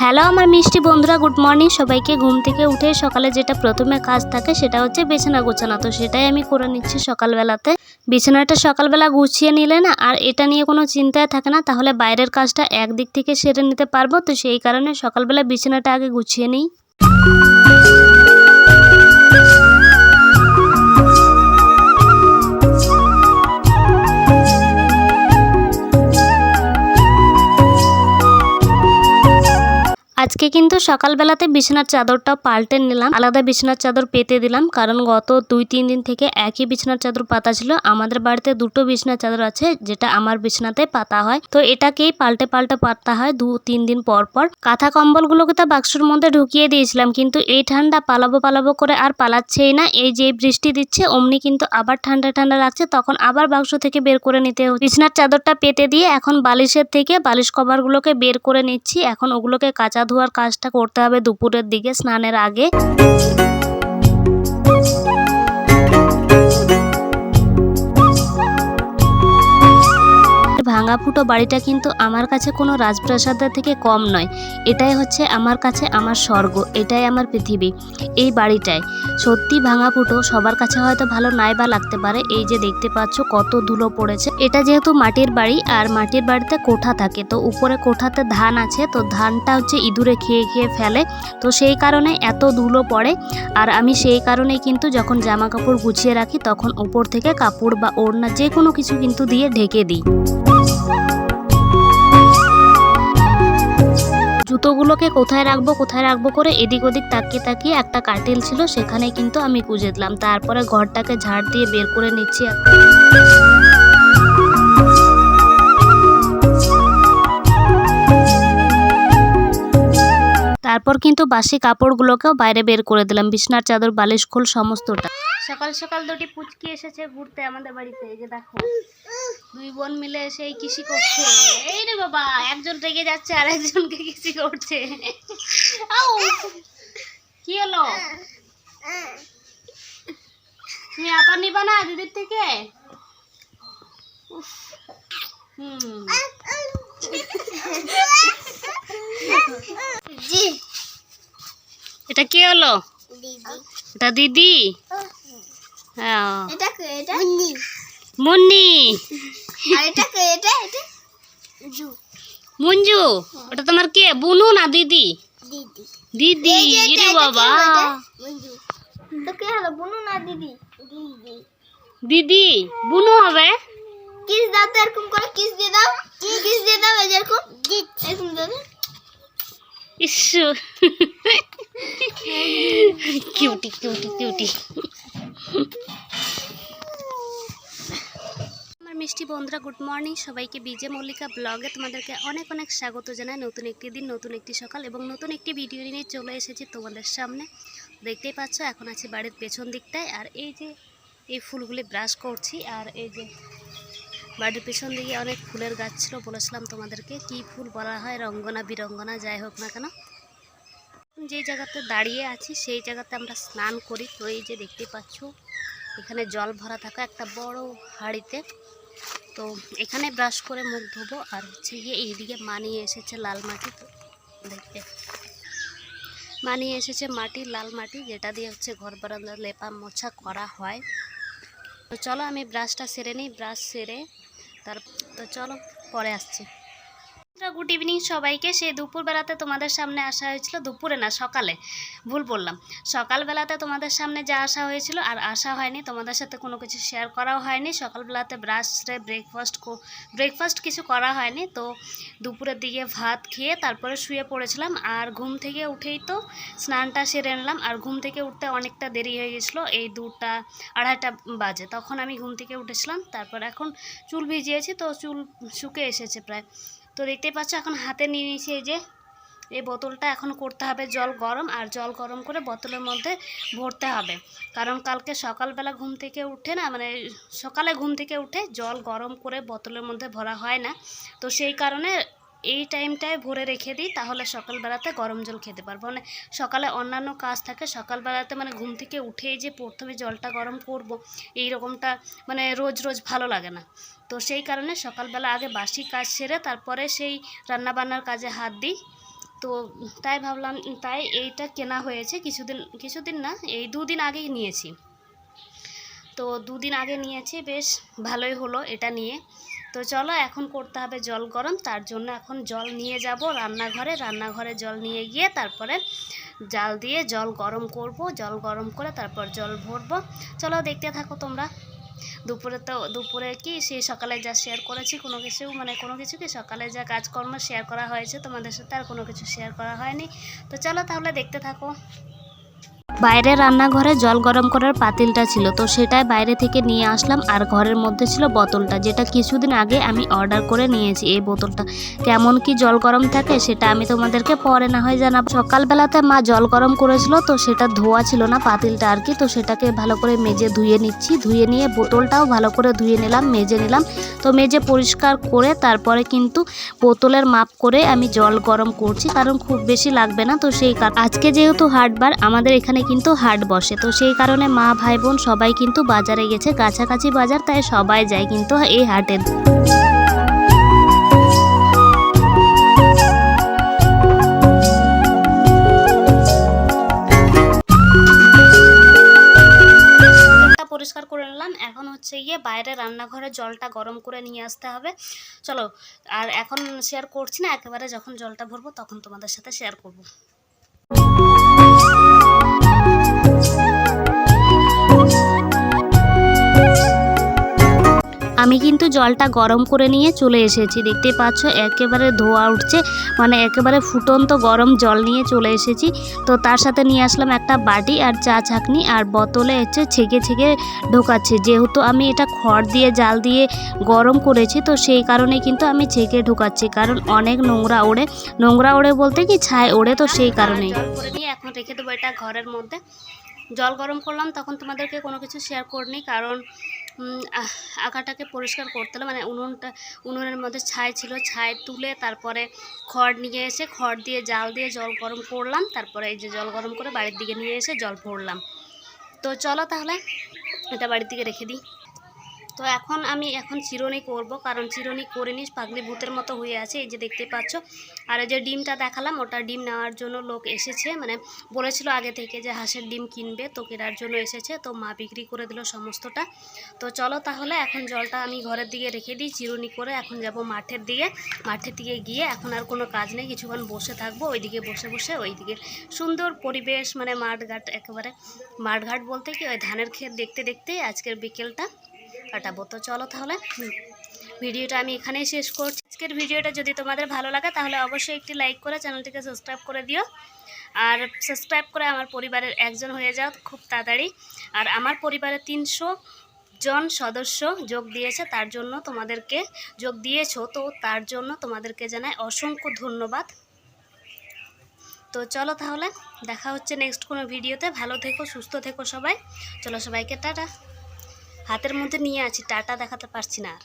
Hello, আমার মিষ্টি বন্ধুরা, গুড মর্নিং। সবাইকে ঘুম থেকে উঠে সকালে যেটা প্রথমে কাজ থাকে সেটা হচ্ছে বিছানা গোছানো। তো সেটাই আমি করে নিচ্ছি সকালবেলাতে। বিছানাটা সকালবেলা গুছিয়ে নিলে না, আর এটা নিয়ে কোনো চিন্তায় থাকে না, তাহলে বাইরের কাজটা একদিক থেকে সেরে নিতে পারব। তো সেই কারণে সকালবেলা বিছানাটা আগে গুছিয়ে নিই। সকালবেলাতে বিছানার চাদরটা পাল্টে নিলাম। আলাদা বিছানার চাদর পেতে দিলাম, কারণ গত দুই, তিন দিন থেকে একই বিছানার চাদর পাতা ছিল। আমাদের বাড়িতে দুটো বিছানার চাদর আছে, যেটা আমার বিছানাতে পাতা হয়। তো এটাকেই পাল্টে পাল্টে পাতা হয় দু, তিন দিন পর পর। কাঁথা কম্বলগুলোকে তো বাক্সর মধ্যে ঢুকিয়ে দিয়েছিলাম, কিন্তু এই ঠান্ডা পালাবো পালাবো করে আর পালাচ্ছেই না। এই যে বৃষ্টি দিচ্ছে, অমনি কিন্তু আবার ঠান্ডা ঠান্ডা লাগছে, তখন আবার বাক্স থেকে বের করে নিতে হচ্ছে। বিছানার চাদরটা পেতে দিয়ে এখন বালিশের থেকে বালিশ কভারগুলোকে বের করে নিচ্ছি। এখন ওগুলোকে কাঁচা ধোয়ার কাজটা করতে হবে দুপুরের দিকে স্নানের আগে। ভাঙা ফুটো বাড়িটা কিন্তু আমার কাছে কোনো রাজপ্রাসাদের থেকে কম নয়। এটাই হচ্ছে আমার কাছে আমার স্বর্গ, এটাই আমার পৃথিবী, এই বাড়িটায় সত্যি ভাঙা ফুটো সবার কাছে হয়তো ভালো নাই বা লাগতে পারে, এই যে দেখতে পাচ্ছ কত ধুলো পড়েছে। এটা যেহেতু মাটির বাড়ি আর মাটির বাড়িতে কোঠা থাকে, তো উপরে কোঠাতে ধান আছে, তো ধানটা হচ্ছে ইঁদুরে খেয়ে খেয়ে ফেলে, তো সেই কারণে এত ধুলো পড়ে। আর আমি সেই কারণেই কিন্তু যখন জামা কাপড় গুছিয়ে রাখি, তখন উপর থেকে কাপড় বা ওড়না যে কোনো কিছু কিন্তু দিয়ে ঢেকে দিই। জুতোগুলোকে কোথায় রাখব কোথায় রাখব করে এদিক ওদিক তাকিয়ে তাকিয়ে একটা কাটিল ছিল সেখানে কিন্তু আমি গুজে দিলাম। তারপরে ঘরটাকে ঝাড় দিয়ে বের করে নিচ্ছি তারপর কিন্তু বাসি কাপড়গুলোকেও বাইরে বের করে দিলাম। বিছনার চাদর, বালিশ, খোল, সমস্তটা। সকাল সকাল দুটি পুচকি এসেছে ঘুরতে আমাদের বাড়িতে, এই যে দেখো। দুই বোন মিলে এসে এই কৃষি করছে। এই রে বাবা, একজন রেগে যাচ্ছে আর একজনকে কৃষি করছে। কি হলো? তুমি আপা নিবা না দিদির থেকে? হুম। এটা কি হলো? এটা দিদি? হ্যাঁ। এটা মুন্নি। মুন্নি। আর এটা কে? এটা এটা? জু। মঞ্জু ওটা তোমার কে? বুনু না দিদি? দিদি। রে বাবা কে হলো এটা? মঞ্জু। তো কে হলো? বুনু না দিদি? দিদি। দিদি বুনু হবে? কিস দাও তো এরকম করে কিস দিয়ে দাও কিস দিয়ে দাও এই যে এরকম। এরকম দাও ইসু। Cutie cutie cutie. আমার মিষ্টি বন্ধুরা গুড মর্নিং সবাইকে বিজে মল্লিকা ব্লগে তোমাদেরকে অনেক অনেক স্বাগত জানাই। নতুন একটি দিন নতুন একটি সকাল এবং নতুন একটি ভিডিও নিয়ে চলে এসেছি তোমাদের সামনে। দেখতেই পাচ্ছ এখন আছি বাড়ির পেছন দিকটায়। আর এই যে এই ফুলগুলি ব্রাশ করছি আর এই যে বাড়ির পেছন দিকে অনেক ফুলের গাছ ছিল, বলেছিলাম তোমাদেরকে কি ফুল বলা হয়, রঙ্গনা বিরঙ্গনা, যাই হোক না কেন। যে জায়গাতে দাঁড়িয়ে আছি, সেই জায়গাতে আমরা স্নান করি। তো এই যে দেখতে পাচ্ছ, এখানে জল ভরা থাকা একটা বড় হাড়িতে। তো এখানে ব্রাশ করে মুখ ধোবো, আর হচ্ছে গিয়ে এইদিকে মানিয়ে এসেছে লাল মাটি, তো দেখতে। মানিয়ে এসেছে মাটি, লাল মাটি, যেটা দিয়ে হচ্ছে ঘর বারান্দা লেপা মোছা করা হয়। তো চলো আমি ব্রাশটা সেরে নিই ব্রাশ সেরে তার তো চলো পরে আসছি। গুড ইভিনিং সবাইকে। সেই দুপুরবেলাতে তোমাদের সামনে আসা হয়েছিল, দুপুরে না, সকালে। ভুল বললাম। সকালবেলাতে তোমাদের সামনে যা আসা হয়েছিল, আর আসা হয়নি, তোমাদের সাথে কোনো কিছু শেয়ার করাও হয়নি। সকালবেলাতে ব্রাশে ব্রেকফাস্ট ব্রেকফাস্ট কিছু করা হয়নি। তো দুপুরের দিকে ভাত খেয়ে তারপরে শুয়ে পড়েছিলাম, আর ঘুম থেকে উঠেই তো স্নানটা সেরে নিলাম। আর ঘুম থেকে উঠতে অনেকটা দেরি হয়ে গেছিল, এই দুটা আড়াইটা বাজে। তখন আমি ঘুম থেকে উঠেছিলাম, তারপর এখন চুল ভিজিয়েছি, তো চুল শুকে এসেছে প্রায়। তো দেখতেই পাচ্ছ, এখন হাতে নিয়ে নিয়েছি এই যে, এই বোতলটা এখন করতে হবে জল গরম, আর জল গরম করে বোতলের মধ্যে ভরতে হবে। কারণ কালকে সকালবেলা ঘুম থেকে উঠে না মানে সকালে ঘুম থেকে উঠে জল গরম করে বোতলের মধ্যে ভরা হয় না। তো সেই কারণে এই টাইমটায় ভরে রেখে দিই, তাহলে সকালবেলাতে গরম জল খেতে পারব। মানে সকালে অন্যান্য কাজ থাকে, সকালবেলাতে মানে ঘুম থেকে উঠেই যে প্রথমে জলটা গরম করব এই রকমটা মানে রোজ রোজ ভালো লাগে না। তো সেই কারণে সকালবেলা আগে বাসি কাজ সেরে তারপরে সেই রান্নাবান্নার কাজে হাত দিই। তো তাই ভাবলাম, তাই এইটা কেনা হয়েছে কিছুদিন কিছুদিন না, এই দুদিন আগেই নিয়েছি। তো দুদিন আগে নিয়েছি, বেশ ভালোই হলো এটা নিয়ে। তো চলো এখন করতে হবে জল গরম। তার জন্য এখন জল নিয়ে যাব রান্নাঘরে। রান্নাঘরে জল নিয়ে গিয়ে তারপরে জাল দিয়ে জল গরম করব। জল গরম করে তারপর জল ভরবো। চলো দেখতে থাকো তোমরা। দুপুরে তো, দুপুরে কি? সেই সকালে যা শেয়ার করেছি, কোনো কিছু মানে কোনো কিছু কি? সকালে যা কাজকর্ম শেয়ার করা হয়েছে, তোমাদের সাথে আর কোনো কিছু শেয়ার করা হয়নি। তো চলো তাহলে দেখতে থাকো। বাইরে রান্নাঘরে জল গরম করার পাতিলটা ছিল, তো সেটাই বাইরে থেকে নিয়ে আসলাম আর ঘরের মধ্যে ছিল বোতলটা, যেটা কিছুদিন আগে আমি অর্ডার করে নিয়েছি এই বোতলটা। কেমন কি জল গরম থাকে সেটা আমি তোমাদেরকে পরে না হয় জানাব। সকালবেলাতে মা জল গরম করেছিল, তো সেটা ধোয়া ছিল না পাতিলটা আর কি, তো সেটাকে ভালো করে মেজে ধুয়ে নিচ্ছি। ধুয়ে নিয়ে বোতলটাও ভালো করে ধুয়ে নিলাম, মেজে নিলাম। তো মেজে পরিষ্কার করে তারপরে কিন্তু বোতলের মাপ করে আমি জল গরম করছি, কারণ খুব বেশি লাগবে না, তো সেই আজকে যেহেতু হাটবার, আমাদের এখানে কিন্তু হাট বসে। তো সেই কারণে মা, ভাই, বোন সবাই কিন্তু বাজারে গেছে। কাছাকাছি বাজার, তাই সবাই যায় কিন্তু এই হাটে। পরিষ্কার করে নিলাম। এখন হচ্ছে গিয়ে বাইরে রান্নাঘরে জলটা গরম করে নিয়ে আসতে হবে। চলো, আর এখন শেয়ার করছি না, একেবারে যখন জলটা ভরবো তখন তোমাদের সাথে শেয়ার করব। আমি কিন্তু জলটা গরম করে নিয়ে চলে এসেছি। দেখতে পাচ্ছ, একেবারে ধোয়া উঠছে মানে একেবারে ফুটন্ত গরম জল নিয়ে চলে এসেছি। তো তার সাথে নিয়ে আসলাম একটা বাটি আর চা ছাকনি আর বোতলে হচ্ছে ছেঁকে ছেঁকে ঢোকাচ্ছে। যেহেতু আমি এটা খড় দিয়ে, জাল দিয়ে গরম করেছি, তো সেই কারণে কিন্তু আমি ছেঁকে ঢোকাচ্ছি। কারণ অনেক নোংরা ওড়ে। নোংরা ওড়ে বলতে কি, ছাই ওড়ে, তো সেই কারণেই। এখন রেখে দেবো এটা ঘরের মধ্যে। জল গরম করলাম, তখন তোমাদেরকে কোনো কিছু শেয়ার করিনি, কারণ আঁকাটাকে পরিষ্কার করতে হলো মানে উনুনটা, উনুনের মধ্যে ছাই ছিল, ছাই তুলে তারপরে খড় নিয়ে এসে খড় দিয়ে জাল দিয়ে জল গরম করলাম, তারপরে এই যে জল গরম করে বাড়ির দিকে নিয়ে এসে জল ভরলাম। তো চলো তাহলে এটা বাড়ির দিকে রেখে দিই। তো এখন আমি এখন চিরুনি করব, কারণ চিরুনি করে নিস, পাগলি ভূতের মতো হয়ে আছে, এই যে দেখতে পাচ্ছ। আর এই যে ডিমটা দেখালাম, ওটা ডিম নেওয়ার জন্য লোক এসেছে মানে বলেছিল আগে থেকে যে হাঁসের ডিম কিনবে, তো কেনার জন্য এসেছে, তো মা বিক্রি করে দিল সমস্তটা। তো চলো তাহলে, এখন জলটা আমি ঘরের দিকে রেখে দিই, চিরুনি করে এখন যাব মাঠের দিকে। মাঠের দিকে গিয়ে এখন আর কোনো কাজ নেই, কিছুক্ষণ বসে থাকব, ওইদিকে বসে বসে ওইদিকে। সুন্দর পরিবেশ মানে মাঠঘাট একেবারে। মাঠঘাট বলতে কি, ওই ধানের ক্ষেত দেখতে দেখতেই আজকের বিকেলটা। কাটাবো। তো চলো তাহলে ভিডিওটা আমি এখানেই শেষ করছি। আজকের ভিডিওটা যদি তোমাদের ভালো লাগে, তাহলে অবশ্যই একটি লাইক করে চ্যানেলটিকে সাবস্ক্রাইব করে দিও। আর সাবস্ক্রাইব করে আমার পরিবারের একজন হয়ে যাও খুব তাড়াতাড়ি। আর আমার পরিবারে তিনশো জন সদস্য যোগ দিয়েছে, তার জন্য তোমাদেরকে যোগ দিয়েছ, তো তার জন্য তোমাদেরকে জানাই অসংখ্য ধন্যবাদ। তো চলো তাহলে, দেখা হচ্ছে নেক্সট কোনো ভিডিওতে। ভালো থেকো, সুস্থ থেকো সবাই। চলো সবাইকে টাটা। হাতের মধ্যে নিয়ে আছি টাটা দেখাতে পারছি না আর।